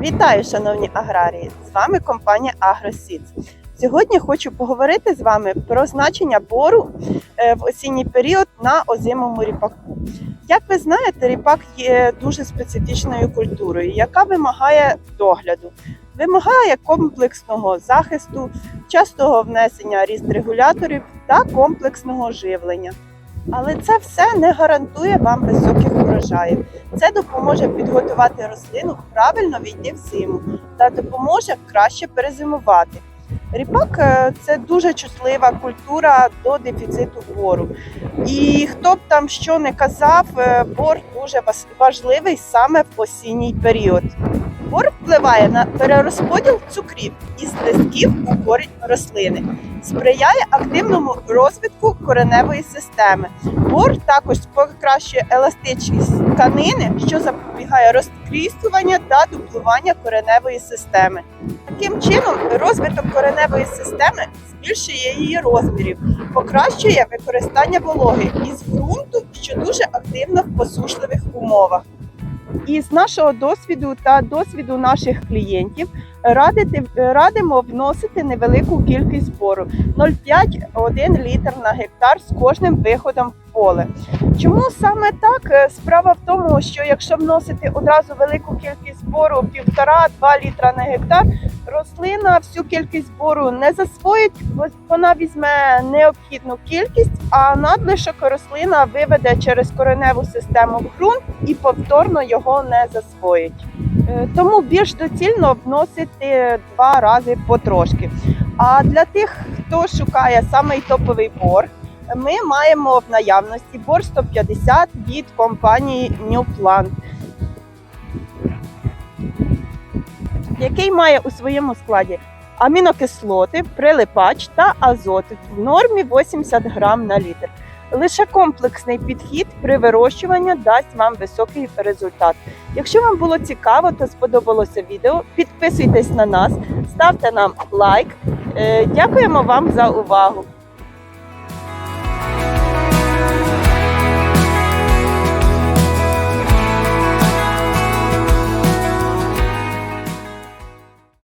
Вітаю, шановні аграрії! З вами компанія AgroSeeds. Сьогодні хочу поговорити з вами про значення бору е, в осінній період на озимому ріпаку. Як ви знаєте, ріпак є дуже специфічною культурою, яка вимагає догляду, вимагає комплексного захисту, частого внесення регуляторів та комплексного живлення. Але це все не гарантує вам високих врожаїв. Це допоможе підготувати рослину правильно війти в зиму та допоможе краще перезимувати. Ріпак е, це дуже чутлива культура до дефіциту бору. І хто б там що не казав, е, бор дуже важливий саме в осінній період. Бор впливає на перерозподіл цукрів із листків у корінь рослини, сприяє активному розвитку кореневої системи. Бор також покращує еластичність тканини, що запобігає розтріскування та дуплування кореневої системи. Таким чином, розвиток кореневої системи збільшує її розмірів, покращує використання вологи із ґрунту, що дуже активно в посушливих умовах. І з нашого досвіду та досвіду наших клієнтів радити, радимо вносити невелику кількість збору. 0,5-1 літр на гектар з кожним виходом поле. Чому саме так? Е, Справа в тому, що якщо вносити одразу велику кількість збору 1,5-2 літра на гектар, рослина всю кількість збору не засвоїть, бо вона візьме необхідну кількість, а надлишок рослина виведе через кореневу систему в ґрунт і повторно його не засвоїть. Е, Тому більш доцільно вносити два рази потрошки. А для тих, хто шукає самий топовий бор, ми маємо в наявності бор 150 від компанії New Plant, який має у своєму складі амінокислоти, прилипач та азот в нормі 80 грам на літр. Лише комплексний підхід при вирощуванні дасть вам високий результат. Якщо вам було цікаво та сподобалося відео, підписуйтесь на нас, ставте нам лайк. Е, Дякуємо вам за увагу.